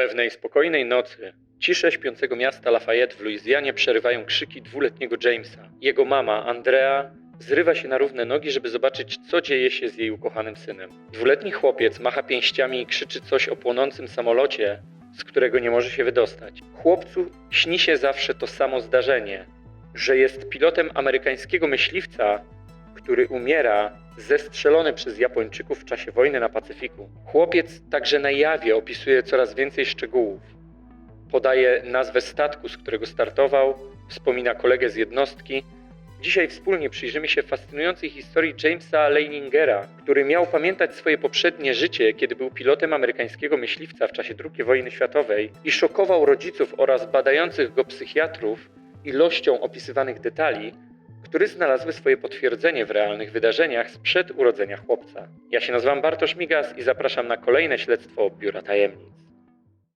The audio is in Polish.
Pewnej spokojnej nocy ciszę śpiącego miasta Lafayette w Luizjanie przerywają krzyki dwuletniego Jamesa. Jego mama, Andrea, zrywa się na równe nogi, żeby zobaczyć, co dzieje się z jej ukochanym synem. Dwuletni chłopiec macha pięściami i krzyczy coś o płonącym samolocie, z którego nie może się wydostać. Chłopcu śni się zawsze to samo zdarzenie, że jest pilotem amerykańskiego myśliwca, który umiera zestrzelony przez Japończyków w czasie wojny na Pacyfiku. Chłopiec także na jawie opisuje coraz więcej szczegółów. Podaje nazwę statku, z którego startował, wspomina kolegę z jednostki. Dzisiaj wspólnie przyjrzymy się fascynującej historii Jamesa Leiningera, który miał pamiętać swoje poprzednie życie, kiedy był pilotem amerykańskiego myśliwca w czasie II wojny światowej i szokował rodziców oraz badających go psychiatrów ilością opisywanych detali, które znalazły swoje potwierdzenie w realnych wydarzeniach sprzed urodzenia chłopca. Ja się nazywam Bartosz Migas i zapraszam na kolejne śledztwo Biura Tajemnic.